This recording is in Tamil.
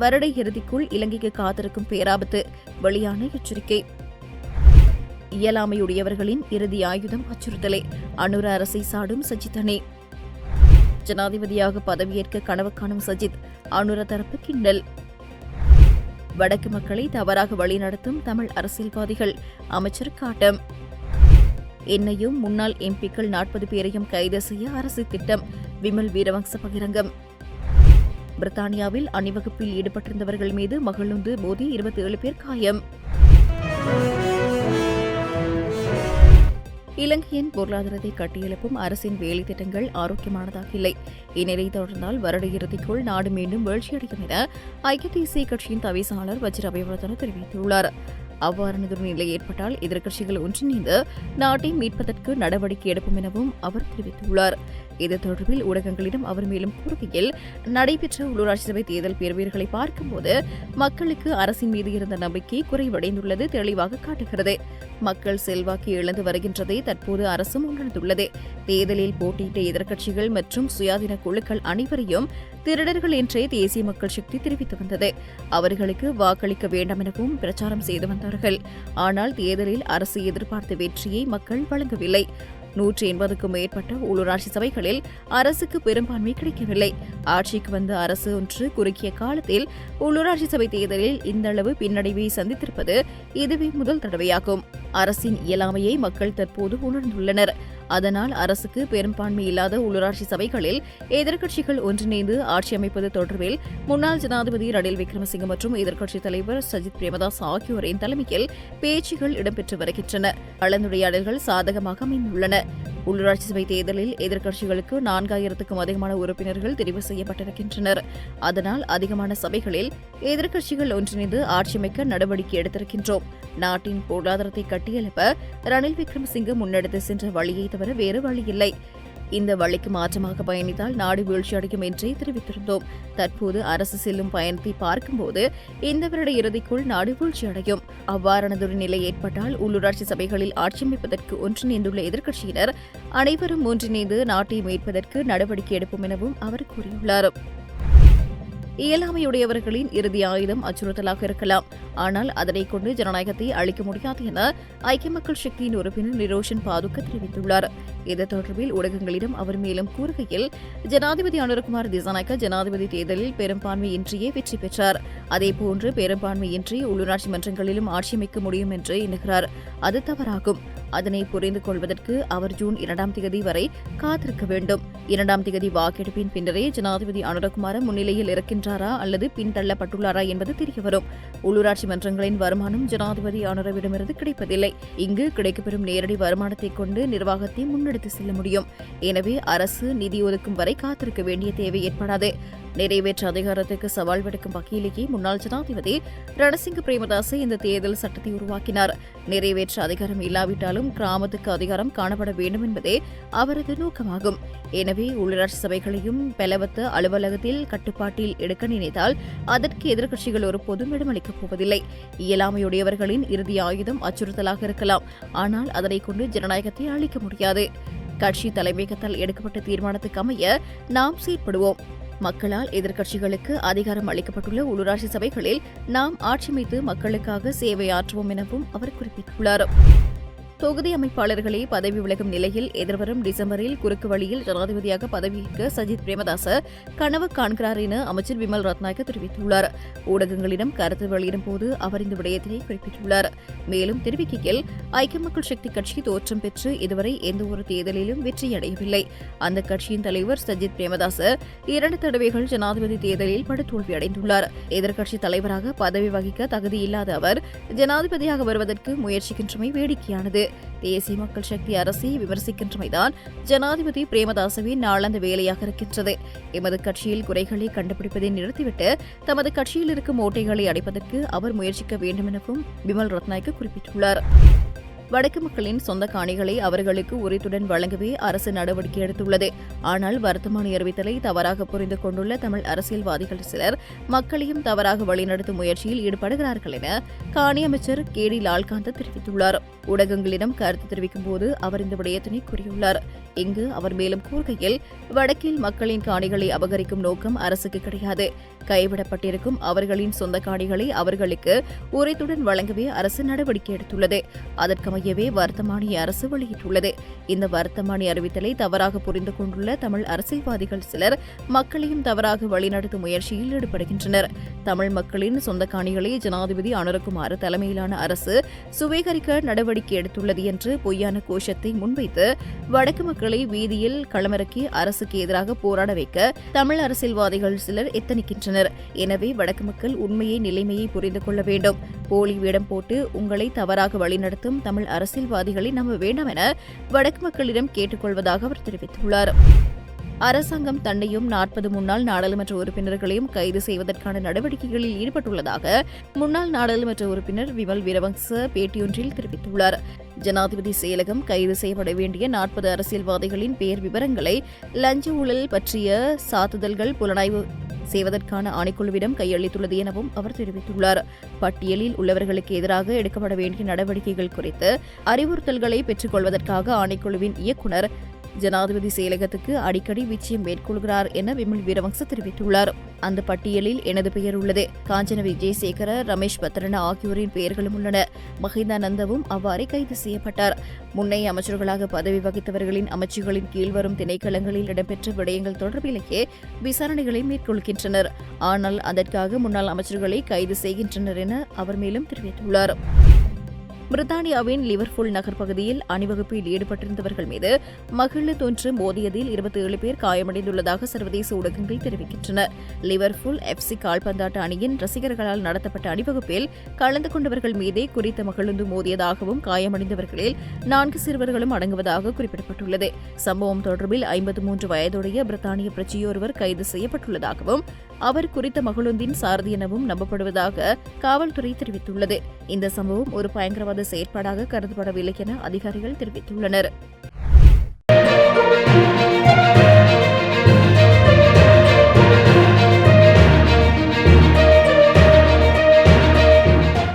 வருட இறுதிக்குள் இலங்கைக்கு காத்திருக்கும் பேராபத்து. வெளியான எச்சரிக்கை. இயலாமையுடையவர்களின் இறுதி ஆயுதம் அச்சுறுத்தலே. அனுர அரசை சாடும் சஜித் ஜனாதிபதியாக பதவியேற்க கனவு காணும் சஜித் அனுர தரப்பு கிண்டல் வடக்கு மக்களை தவறாக வழிநடத்தும் தமிழ் அரசியல்வாதிகள் அமைச்சர் காட்டம். என்னையும் முன்னாள் எம்பிக்கள் நாற்பது பேரையும் கைது செய்ய அரசு திட்டம். விமல் வீரவங்ச பகிரங்கம். பிரித்தானியாவில் அணிவகுப்பில் ஈடுபட்டிருந்தவர்கள் மீது மகளுந்து மோதி இருபத்தி ஏழு பேர் காயம். இலங்கையின் பொருளாதாரத்தை கட்டியெழுப்பும் அரசின் வேலை திட்டங்கள் ஆரோக்கியமானதாக இல்லை. இந்நிலை தொடர்ந்தால் வருட இறுதிக்குள் நாடு மீண்டும் வீழ்ச்சியடையும் என ஐக்கிய தேசிய கட்சியின் தவிசாளர் வஜ்ர அபிவர்தன தெரிவித்துள்ளார். அவ்வாறானதொரு நிலை ஏற்பட்டால் எதிர்க்கட்சிகள் ஒன்றிணைந்து நாட்டை மீட்பதற்கு நடவடிக்கை எடுப்போம் எனவும் அவர் தெரிவித்துள்ளார். இது தொடர்பில் ஊடகங்களிடம் அவர் மேலும் கூறுகையில் நடைபெற்ற உள்ளூராட்சி சபை தேர்தல் பேர்வீர்களை பார்க்கும்போது மக்களுக்கு அரசின் மீது இருந்த நம்பிக்கை குறைவடைந்துள்ளது தெளிவாக காட்டுகிறது. மக்கள் செல்வாக்கு இழந்து வருகின்றதை தற்போது அரசும் உணர்ந்துள்ளது. தேர்தலில் போட்டியிட்ட எதிர்க்கட்சிகள் மற்றும் சுயாதீன குழுக்கள் அனைவரையும் திருடர்கள் என்றே தேசிய மக்கள் சக்தி தெரிவித்து வந்தது. அவர்களுக்கு வாக்களிக்க வேண்டாம் எனவும் பிரச்சாரம் செய்து வந்தார்கள். ஆனால் தேர்தலில் அரசு எதிர்பார்த்த வெற்றியை மக்கள் வழங்கவில்லை. நூற்றி எண்பதுக்கும் மேற்பட்ட உள்ளூராட்சி சபைகளில் அரசுக்கு பெரும்பான்மை கிடைக்கவில்லை. ஆட்சிக்கு வந்த அரசு ஒன்று குறுகிய காலத்தில் உள்ளூராட்சி சபை தேர்தலில் இந்த அளவு பின்னடைவை சந்தித்திருப்பது இதுவே முதல் தடவையாகும். அரசின் இயலாமையை மக்கள் தற்போது உணர்ந்துள்ளனர். அதனால் அரசுக்கு பெரும்பான்மை இல்லாத உள்ளூராட்சி சபைகளில் எதிர்க்கட்சிகள் ஒன்றிணைந்து ஆட்சி அமைப்பது தொடர்பில் முன்னாள் ஜனாதிபதி ரணில் விக்ரமசிங்க மற்றும் எதிர்க்கட்சித் தலைவர் சஜித் பிரேமதாஸ் ஆகியோரின் தலைமையில் பேச்சுகள் இடம்பெற்று வருகின்றன. கலந்துரையாடல்கள் சாதகமாக அமைந்துள்ளன. உள்ளூராட்சி சபை தேர்தலில் எதிர்க்கட்சிகளுக்கு நான்காயிரத்துக்கும் அதிகமான உறுப்பினர்கள் தெரிவு செய்யப்பட்டிருக்கின்றனர். அதனால் அதிகமான சபைகளில் எதிர்க்கட்சிகள் ஒன்றிணைந்து ஆட்சி அமைக்க நடவடிக்கை எடுத்திருக்கின்றோம். நாட்டின் பொருளாதாரத்தை கட்டியெழுப்ப ரணில் விக்ரமசிங்கே முன்னெடுத்து சென்ற வழியை தவிர வேறு வழியில்லை. இந்த வழிக்கு மாற்றமாக பயணித்தால் நாடு வீழ்ச்சியடையும் என்றே தெரிவித்திருந்தோம். தற்போது அரசு செல்லும் பயணத்தை பார்க்கும்போது இந்த வருட இறுதிக்குள் நாடு வீழ்ச்சியடையும். அவ்வாறானதொரு நிலை ஏற்பட்டால் உள்ளூராட்சி சபைகளில் ஆட்சியமைப்பதற்கு ஒன்றிணைந்துள்ள எதிர்க்கட்சியினர் அனைவரும் ஒன்றிணைந்து நாட்டை மீட்பதற்கு நடவடிக்கை எடுப்போம் எனவும் அவர் கூறியுள்ளார். இயலாமையுடையவர்களின் இறுதி ஆயுதம் அச்சுறுத்தலாக இருக்கலாம். ஆனால் அதனை கொண்டு ஜனநாயகத்தை அளிக்க முடியாது என ஐக்கிய மக்கள் சக்தியின் உறுப்பினர் நிரோஷன் பாதுக்க தெரிவித்துள்ளார். இது தொடர்பில் ஊடகங்களிடம் அவர் மேலும் கூறுகையில் ஜனாதிபதி அனுரகுமார் திசாநாயக்க ஜனாதிபதி தேர்தலில் பெரும்பான்மையின்றியே வெற்றி பெற்றார். அதேபோன்று பெரும்பான்மையின்றி உள்ளூராட்சி மன்றங்களிலும் ஆட்சி அமைக்க முடியும் என்று எண்ணுகிறார். அது தவறாகும். அதனை புரிந்து கொள்வதற்கு அவர் ஜூன் இரண்டாம் தேதி வரை காத்திருக்க வேண்டும். இரண்டாம் தேதி வாக்கெடுப்பின் பின்னரே ஜனாதிபதி அனுரகுமார முன்னிலையில் இருக்கின்றாரா அல்லது பின்தள்ளப்பட்டுள்ளாரா என்பது தெரியவரும். உள்ளூராட்சி மன்றங்களின் வருமானம் ஜனாதிபதி அனுரவிடமிருந்து கிடைப்பதில்லை. இங்கு கிடைக்கப்பெறும் நேரடி வருமானத்தை கொண்டு நிர்வாகத்தை முன்னெடுத்து செல்ல முடியும். எனவே அரசு நிதி ஒதுக்கும் வரை காத்திருக்க வேண்டிய தேவை ஏற்படாது. நிறைவேற்ற அதிகாரத்துக்கு சவால் விடுக்கும் வகையிலேயே முன்னாள் ஜனாதிபதி ரணசிங்க பிரேமதாசை இந்த தேர்தல் சட்டத்தை உருவாக்கினார். நிறைவேற்ற அதிகாரம் இல்லாவிட்டாலும் கிராமத்துக்கு அதிகாரம் காணப்பட வேண்டும் என்பதே அவரது நோக்கமாகும். எனவே உள்ளாட்சி சபைகளையும் பலவத்த அலுவலகத்தில் கட்டுப்பாட்டில் எடுக்க நினைத்தால் அதற்கு எதிர்க்கட்சிகள் ஒருபோதும் இடமளிக்கப் போவதில்லை. இயலாமையுடையவர்களின் இறுதி ஆயுதம் அச்சுறுத்தலாக இருக்கலாம். ஆனால் அதனை கொண்டு ஜனநாயகத்தை அளிக்க முடியாது. கட்சி தலைமையகத்தால் எடுக்கப்பட்ட தீர்மானத்துக்கு அமைய நாம் செயற்படுவோம். மக்களால் எதிர்க்கட்சிகளுக்கு அதிகாரம் அளிக்கப்பட்டுள்ள உள்ளூராட்சி சபைகளில் நாம் ஆட்சியமைத்து மக்களுக்காக சேவையாற்றுவோம் எனவும் அவர் குறிப்பிட்டுள்ளார். தொகுதி அமைப்பாளர்களே பதவி விலகும் நிலையில் எதிர்வரும் டிசம்பரில் குறுக்கு வழியில் ஜனாதிபதியாக பதவியேற்க சஜித் பிரேமதாச கனவு காண்கிறார் என அமைச்சர் விமல் ரத்நாயக்க தெரிவித்துள்ளார். ஊடகங்களிடம் கருத்து வெளியிடும் போது அவர் இந்த விடயத்தினை குறிப்பிட்டுள்ளார். மேலும் தெரிவிக்கையில் ஐக்கிய மக்கள் சக்தி கட்சி தோற்றம் பெற்று இதுவரை எந்த ஒரு தேர்தலிலும் வெற்றியடையவில்லை. அந்த கட்சியின் தலைவர் சஜித் பிரேமதாச இரண்டு தடவைகள் ஜனாதிபதி தேர்தலில் படுதோல்வி அடைந்துள்ளார். எதிர்க்கட்சி தலைவராக பதவி வகிக்க தகுதியில்லாத அவர் ஜனாதிபதியாக வருவதற்கு முயற்சிக்கின்றமை வேடிக்கையானது. தேசிய மக்கள் சக்தி அரசை விமர்சிக்கின்றமைதான் ஜனாதிபதி பிரேமதாசவின் நாளந்த வேலையாக இருக்கின்றது. எமது கட்சியில் குறைகளை கண்டுபிடிப்பதை நிறுத்திவிட்டு தமது கட்சியில் இருக்கும் ஓட்டைகளை அடைப்பதற்கு அவர் முயற்சிக்க வேண்டும் எனவும் விமல் ரத்நாயக்க குறிப்பிட்டுள்ளார். வடக்கு மக்களின் சொந்த காணிகளை அவர்களுக்கு உரித்துடன் வழங்கவே அரசு நடவடிக்கை எடுத்துள்ளது. ஆனால் வருத்தமான அறிவித்தலை தவறாக புரிந்து கொண்டுள்ள தமிழ் அரசியல்வாதிகள் சிலர் மக்களையும் தவறாக வழிநடத்தும் முயற்சியில் ஈடுபடுகிறார்கள் என காணி அமைச்சர் கே டி லால்காந்த் தெரிவித்துள்ளார். ஊடகங்களிடம் கருத்து தெரிவிக்கும் போது அவர் இந்த விடயத்தினை கூறியுள்ளார். இங்கு அவர் மேலும் கூறுகையில் வடக்கில் மக்களின் காணிகளை அபகரிக்கும் நோக்கம் அரசுக்கு கிடையாது. கைவிடப்பட்டிருக்கும் அவர்களின் சொந்த காணிகளை அவர்களுக்கு உரைத்துடன் வழங்கவே அரசு நடவடிக்கை எடுத்துள்ளது. அமையவே வர்த்தமானி அரசு வெளியிட்டுள்ளது. இந்த வர்த்தமானி அறிவித்தலை தவறாக புரிந்து கொண்டுள்ள தமிழ் அரசியல்வாதிகள் சிலர் மக்களையும் தவறாக வழிநடத்தும் முயற்சியில் ஈடுபடுகின்றனர். தமிழ் மக்களின் சொந்த காணிகளை ஜனாதிபதி அனுரகுமார் தலைமையிலான அரசு சுவீகரிக்க நடவடிக்கை எடுத்துள்ளது என்று பொய்யான கோஷத்தை முன்வைத்து வடக்கு மக்களை வீதியில் களமிறக்கி அரசுக்கு எதிராக போராட வைக்க தமிழ் அரசியல்வாதிகள் சிலர் எத்தனிக்கின்றனர். எனவே வடக்கு மக்கள் உண்மையை நிலைமையை புரிந்து கொள்ள வேண்டும். போலி வேடம் போட்டு உங்களை தவறாக வழிநடத்தும் தமிழ் அரசியல்வாதிகளை நம்ப வேண்டாம் என வடக்கு மக்களிடம் கேட்டுக்கொள்வதாக அவர் தெரிவித்துள்ளார். அரசாங்கம் தன்னையும் நாற்பது முன்னாள் நாடாளுமன்ற உறுப்பினர்களையும் கைது செய்வதற்கான நடவடிக்கைகளில் ஈடுபட்டுள்ளதாக முன்னாள் நாடாளுமன்ற உறுப்பினர் விமல் வீரவங்ச பேட்டியொன்றில் தெரிவித்துள்ளார். ஜனாதிபதி செயலகம் கைது செய்யப்பட வேண்டிய நாற்பது அரசியல்வாதிகளின் பெயர் விவரங்களை லஞ்ச ஊழல் பற்றிய சாத்துதல்கள் புலனாய்வு செய்வதற்கான ஆணைக்குழுவிடம் கையளித்துள்ளது எனவும் அவர் தெரிவித்துள்ளார். பட்டியலில் உள்ளவர்களுக்கு எதிராக எடுக்கப்பட வேண்டிய நடவடிக்கைகள் குறித்து அறிவுறுத்தல்களை பெற்றுக் கொள்வதற்காக ஆணைக்குழுவின் இயக்குநர் ஜனாதிபதி செயலகத்துக்கு அடிக்கடி விஜயம் மேற்கொள்கிறார் என விமல் வீரவங்ச தெரிவித்துள்ளார். அந்த பட்டியலில் எனது பெயர் உள்ளது. காஞ்சன விஜயசேகர ரமேஷ் பத்ரன ஆகியோரின் பெயர்களும் உள்ளன. மஹிந்தானந்தவும் அவ்வாறே கைது செய்யப்பட்டார். முன்னைய அமைச்சர்களாக பதவி வகித்தவர்களின் அமைச்சுகளின் கீழ் வரும் திணைக்களங்களில் இடம்பெற்ற விடயங்கள் தொடர்பிலேயே விசாரணைகளை மேற்கொள்கின்றனர். ஆனால் அதற்காக முன்னாள் அமைச்சர்களை கைது செய்கின்றனர் என அவர் மேலும் தெரிவித்துள்ளார். பிரித்தானியாவின் லிவர்பூல் நகர் பகுதியில் அணிவகுப்பில் ஈடுபட்டிருந்தவர்கள் மீது மகிழ்ந்து தொன்று மோதியதில் இருபத்தி ஏழு பேர் காயமடைந்துள்ளதாக சர்வதேச ஊடகங்கள் தெரிவிக்கின்றன. லிவர்பூல் எஃப்சி கால்பந்தாட்ட அணியின் ரசிகர்களால் நடத்தப்பட்ட அணிவகுப்பில் கலந்து கொண்டவர்கள் மீதே குறித்த மகிழ்ந்து மோதியதாகவும் காயமடைந்தவர்களில் நான்கு சிறுவர்களும் அடங்குவதாக குறிப்பிடப்பட்டுள்ளது. சம்பவம் தொடர்பில் ஐம்பத்து மூன்று வயதுடைய பிரித்தானிய பிரச்சியொருவர் கைது செய்யப்பட்டுள்ளதாகவும் அவர் குறித்த மகளுந்தின் சாரதி எனவும் நம்பப்படுவதாக காவல்துறை தெரிவித்துள்ளது. இந்த சம்பவம் ஒரு பயங்கரவாத செயற்பாடாக கருதப்படவில்லை என அதிகாரிகள் தெரிவித்துள்ளனர்.